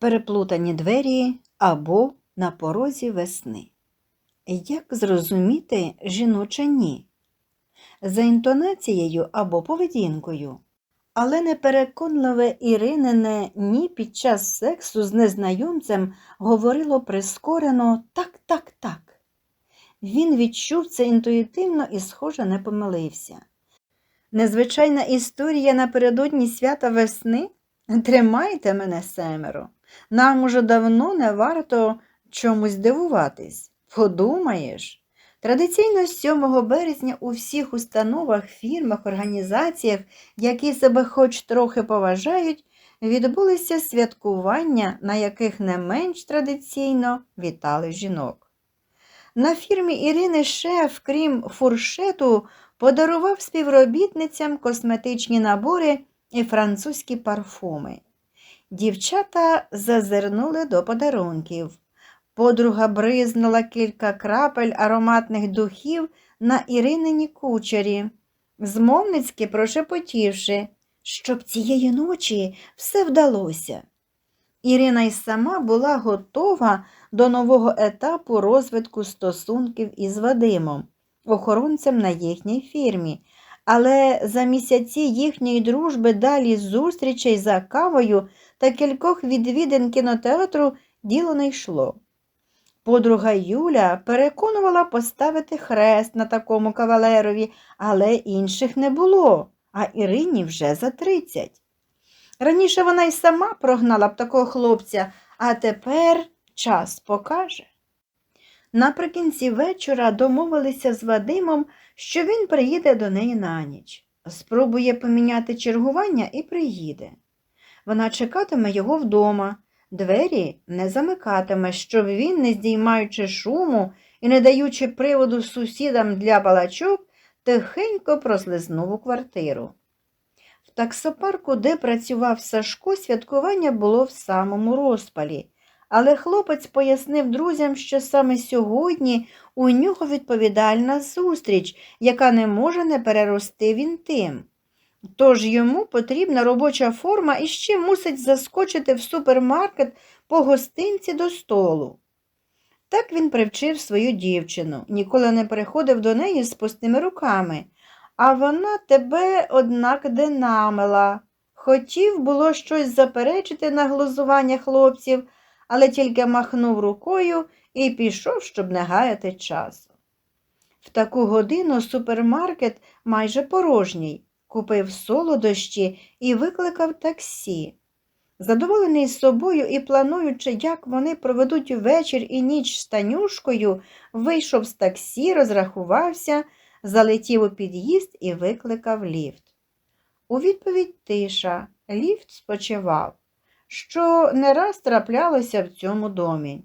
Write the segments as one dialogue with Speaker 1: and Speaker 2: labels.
Speaker 1: переплутані двері або на порозі весни. Як зрозуміти жіноче ні? За інтонацією або поведінкою. Але непереконливе Іринине ні під час сексу з незнайомцем говорило прискорено так, так, так. Він відчув це інтуїтивно і, схоже, не помилився. Незвичайна історія напередодні свята весни? Тримайте мене семеро. Нам уже давно не варто чомусь дивуватись. Подумаєш. Традиційно 7 березня у всіх установах, фірмах, організаціях, які себе хоч трохи поважають, відбулися святкування, на яких не менш традиційно вітали жінок. На фірмі Ірини шеф, крім фуршету, подарував співробітницям косметичні набори і французькі парфуми. Дівчата зазирнули до подарунків. Подруга бризнула кілька крапель ароматних духів на Іринині кучері, змовницьки прошепотівши, щоб цієї ночі все вдалося. Ірина й сама була готова до нового етапу розвитку стосунків із Вадимом, охоронцем на їхній фірмі, але за місяці їхньої дружби далі зустрічей за кавою та кількох відвідин кінотеатру діло не йшло. Подруга Юля переконувала поставити хрест на такому кавалерові, але інших не було, а Ірині вже за тридцять. Раніше вона й сама прогнала б такого хлопця, а тепер час покаже. Наприкінці вечора домовилися з Вадимом, що він приїде до неї на ніч. Спробує поміняти чергування і приїде. Вона чекатиме його вдома, двері не замикатиме, щоб він, не здіймаючи шуму і не даючи приводу сусідам для балачок, тихенько прослизнув у квартиру. В таксопарку, де працював Сашко, святкування було в самому розпалі, але хлопець пояснив друзям, що саме сьогодні у нього відповідальна зустріч, яка не може не перерости в інтим. Тож йому потрібна робоча форма і ще мусить заскочити в супермаркет по гостинці до столу. Так він привчив свою дівчину, ніколи не приходив до неї з пустими руками, а вона тебе, однак, динамила. Хотів було щось заперечити на глузування хлопців, але тільки махнув рукою і пішов, щоб не гаяти часу. В таку годину супермаркет майже порожній купив солодощі і викликав таксі. Задоволений собою і плануючи, як вони проведуть вечір і ніч з Танюшкою, вийшов з таксі, розрахувався, залетів у під'їзд і викликав ліфт. У відповідь тиша, ліфт спочивав, що не раз траплялося в цьому домі.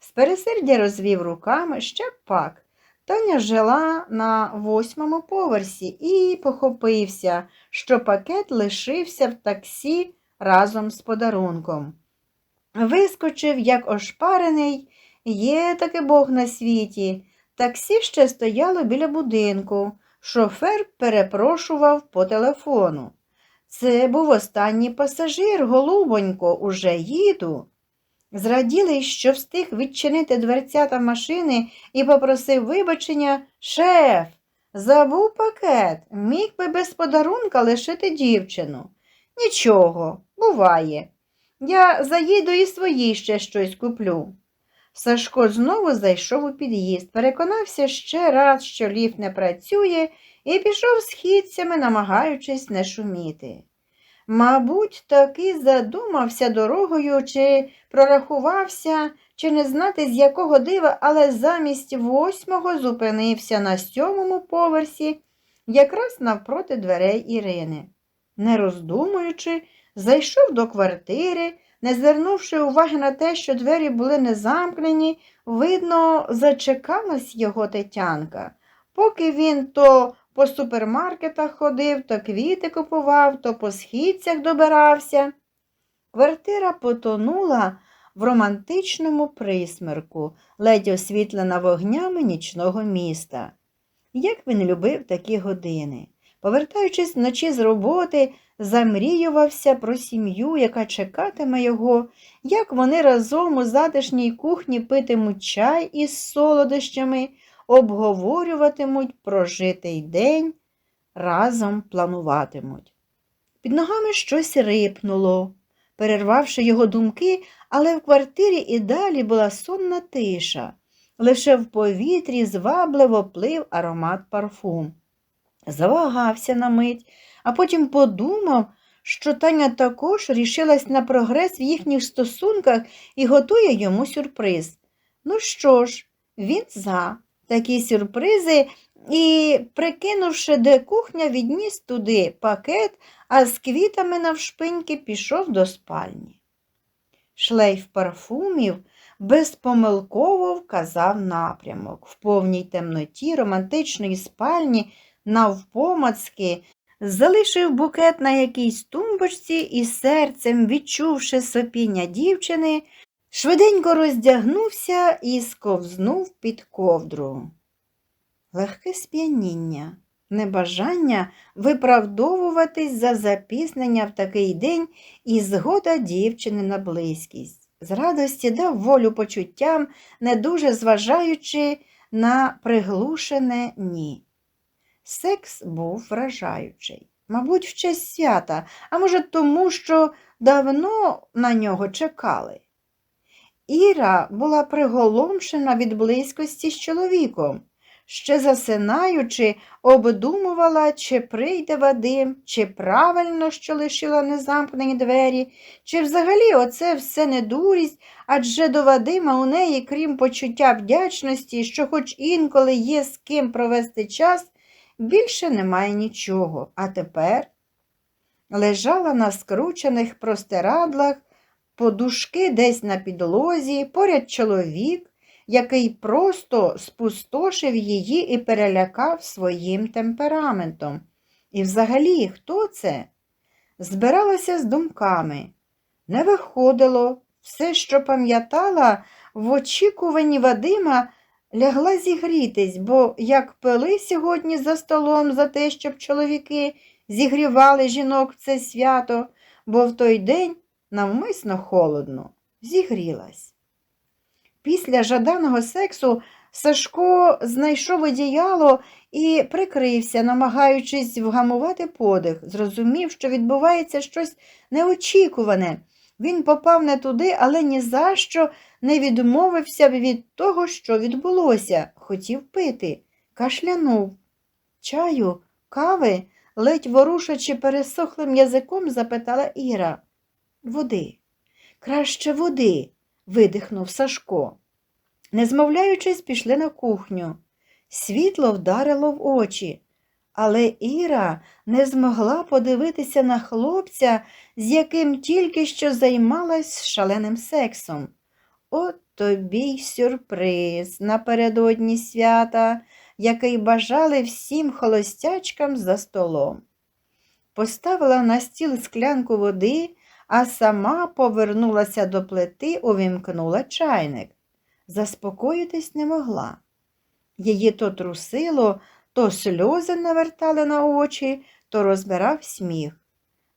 Speaker 1: З пересердя розвів руками ще пак. Таня жила на восьмому поверсі і похопився, що пакет лишився в таксі разом з подарунком. Вискочив, як ошпарений, є таки Бог на світі. Таксі ще стояло біля будинку. Шофер перепрошував по телефону. Це був останній пасажир, голубонько, уже їду. Зраділий, що встиг відчинити дверцята машини і попросив вибачення шеф, забув пакет, міг би без подарунка лишити дівчину. Нічого, буває. Я заїду і свої ще щось куплю. Сашко знову зайшов у під'їзд, переконався ще раз, що ліфт не працює, і пішов східцями, намагаючись не шуміти. Мабуть, таки задумався дорогою, чи прорахувався, чи не знати, з якого дива, але замість восьмого зупинився на сьомому поверсі, якраз навпроти дверей Ірини. Не роздумуючи, зайшов до квартири, не звернувши уваги на те, що двері були не замкнені, видно, зачекалась його тетянка. Поки він то по супермаркетах ходив, то квіти купував, то по східцях добирався. Квартира потонула в романтичному присмерку, ледь освітлена вогнями нічного міста. Як він любив такі години. Повертаючись вночі з роботи, замріювався про сім'ю, яка чекатиме його, як вони разом у затишній кухні питимуть чай із солодощами, обговорюватимуть прожитий день, разом плануватимуть. Під ногами щось рипнуло, перервавши його думки, але в квартирі і далі була сонна тиша. Лише в повітрі звабливо плив аромат парфум. Завагався на мить, а потім подумав, що Таня також рішилась на прогрес в їхніх стосунках і готує йому сюрприз. Ну що ж, він за такі сюрпризи і, прикинувши, де кухня, відніс туди пакет, а з квітами навшпиньки пішов до спальні. Шлейф парфумів безпомилково вказав напрямок. В повній темноті романтичної спальні навпомацки залишив букет на якійсь тумбочці і серцем, відчувши сопіння дівчини, швиденько роздягнувся і сковзнув під ковдру. Легке сп'яніння, небажання виправдовуватись за запізнення в такий день і згода дівчини на близькість. З радості дав волю почуттям, не дуже зважаючи на приглушене ні. Секс був вражаючий, мабуть, в честь свята, а може, тому, що давно на нього чекали. Іра була приголомшена від близькості з чоловіком, ще засинаючи, обдумувала, чи прийде Вадим, чи правильно, що лишила незамкнені двері, чи взагалі оце все не дурість, адже до Вадима у неї, крім почуття вдячності, що хоч інколи є з ким провести час, більше немає нічого. А тепер лежала на скручених простирадлах, подушки десь на підлозі, поряд чоловік, який просто спустошив її і перелякав своїм темпераментом. І взагалі, хто це? Збиралася з думками. Не виходило, все, що пам'ятала, в очікуванні Вадима лягла зігрітись, бо як пили сьогодні за столом за те, щоб чоловіки зігрівали жінок в це свято, бо в той день навмисно холодно, зігрілась. Після жаданого сексу Сашко знайшов одіяло і прикрився, намагаючись вгамувати подих, зрозумів, що відбувається щось неочікуване. Він попав не туди, але ні за що не відмовився від того, що відбулося, хотів пити, кашлянув. Чаю, кави, ледь ворушачи пересохлим язиком, запитала Іра. Води, краще води, видихнув Сашко. Не змовляючись, пішли на кухню. Світло вдарило в очі, але Іра не змогла подивитися на хлопця, з яким тільки що займалась шаленим сексом. От тобі й сюрприз напередодні свята, який бажали всім холостячкам за столом. Поставила на стіл склянку води, а сама повернулася до плити, увімкнула чайник. Заспокоїтись не могла. Її то трусило, то сльози навертали на очі, то розбирав сміх.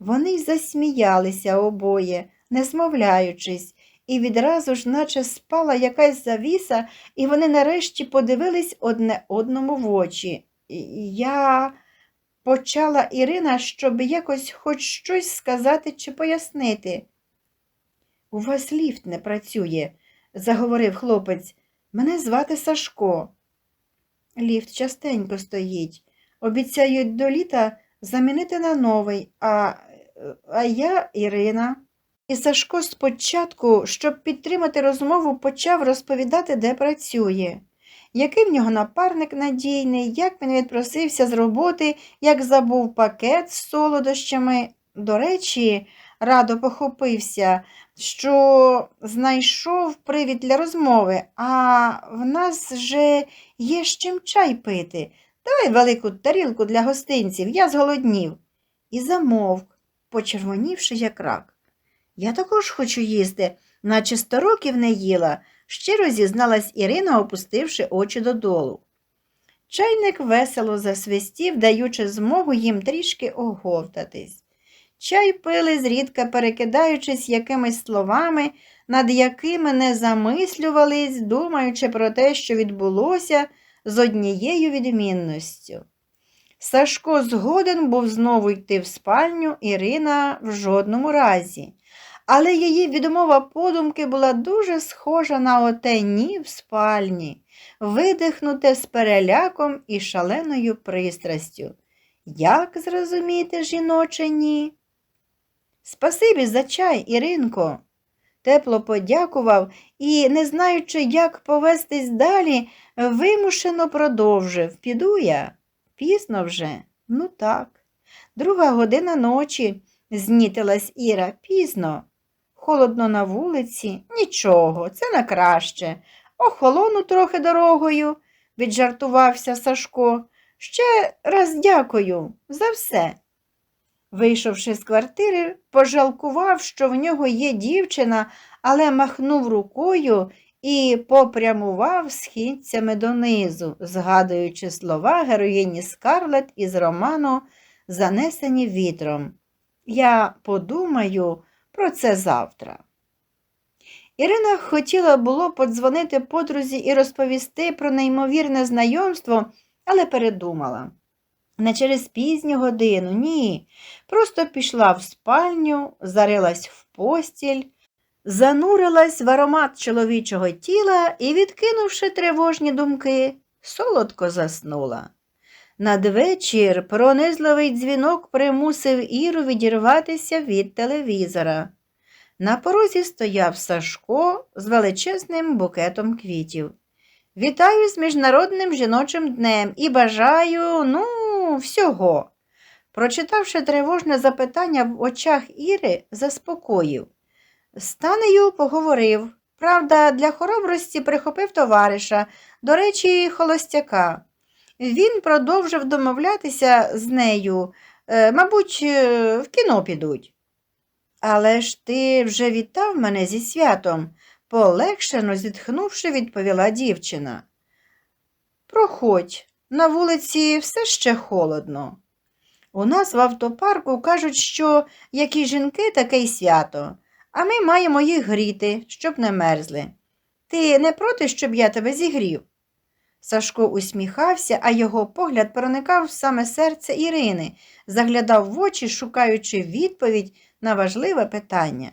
Speaker 1: Вони й засміялися обоє, не змовляючись, і відразу ж, наче спала якась завіса, і вони нарешті подивились одне одному в очі. Я почала Ірина, щоб якось хоч щось сказати чи пояснити. У вас ліфт не працює, заговорив хлопець. Мене звати Сашко. Ліфт частенько стоїть. Обіцяють до літа замінити на новий, а, а я Ірина. І Сашко спочатку, щоб підтримати розмову, почав розповідати, де працює, який в нього напарник надійний, як він відпросився з роботи, як забув пакет з солодощами. До речі, радо похопився, що знайшов привід для розмови, а в нас же є з чим чай пити. Давай велику тарілку для гостинців, я зголоднів. І замовк, почервонівши, як рак. Я також хочу їсти, наче сто років не їла, щиро зізналась Ірина, опустивши очі додолу. Чайник весело засвистів, даючи змогу їм трішки оговтатись. Чай пили, зрідка перекидаючись якимись словами, над якими не замислювались, думаючи про те, що відбулося з однією відмінністю. Сашко згоден був знову йти в спальню Ірина в жодному разі, але її відмова подумки була дуже схожа на оте ні в спальні, видихнуте з переляком і шаленою пристрастю. Як зрозуміти жіноче ні? Спасибі за чай, Іринко. Тепло подякував і, не знаючи, як повестись далі, вимушено продовжив. Піду я. Пізно вже. Ну так. Друга година ночі, знітилась Іра, пізно. Холодно на вулиці, нічого, це на краще. Охолону трохи дорогою, віджартувався Сашко. Ще раз дякую за все. Вийшовши з квартири, пожалкував, що в нього є дівчина, але махнув рукою і попрямував східцями донизу, згадуючи слова героїні Скарлет із роману Занесені вітром. Я подумаю про це завтра. Ірина хотіла було подзвонити подрузі і розповісти про неймовірне знайомство, але передумала. Не через пізню годину, ні. Просто пішла в спальню, зарилась в постіль, занурилась в аромат чоловічого тіла і, відкинувши тривожні думки, солодко заснула. Надвечір пронизливий дзвінок примусив Іру відірватися від телевізора. На порозі стояв Сашко з величезним букетом квітів. Вітаю з Міжнародним жіночим днем і бажаю, ну, всього. Прочитавши тривожне запитання в очах Іри, заспокоїв. З Танею поговорив. Правда, для хоробрості прихопив товариша, до речі, холостяка. Він продовжив домовлятися з нею, е, мабуть, е, в кіно підуть. Але ж ти вже вітав мене зі святом, полегшено зітхнувши, відповіла дівчина. Проходь, на вулиці все ще холодно. У нас в автопарку кажуть, що які жінки, таке й свято, а ми маємо їх гріти, щоб не мерзли. Ти не проти, щоб я тебе зігрів? Сашко усміхався, а його погляд проникав в саме серце Ірини, заглядав в очі, шукаючи відповідь на важливе питання.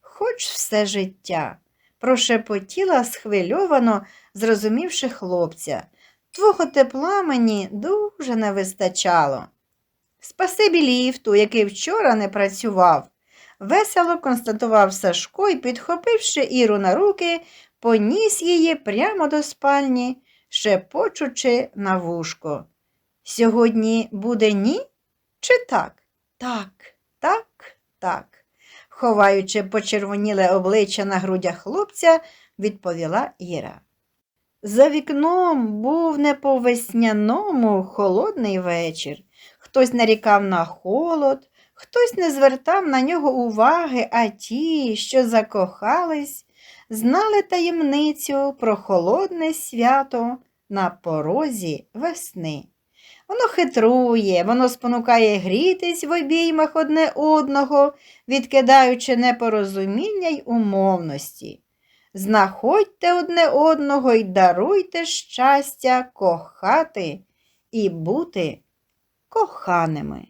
Speaker 1: Хоч все життя, прошепотіла схвильовано, зрозумівши хлопця. Твого тепла мені дуже не вистачало. Спасибі ліфту, який вчора не працював. Весело констатував Сашко і, підхопивши Іру на руки, поніс її прямо до спальні, шепочучи на вушко. Сьогодні буде ні? Чи так? Так, так, так. Ховаючи почервоніле обличчя на грудях хлопця, відповіла Іра. За вікном був не по весняному холодний вечір. Хтось нарікав на холод, хтось не звертав на нього уваги, а ті, що закохались, знали таємницю про холодне свято на порозі весни. Воно хитрує, воно спонукає грітись в обіймах одне одного, відкидаючи непорозуміння й умовності. Знаходьте одне одного й даруйте щастя кохати і бути коханими.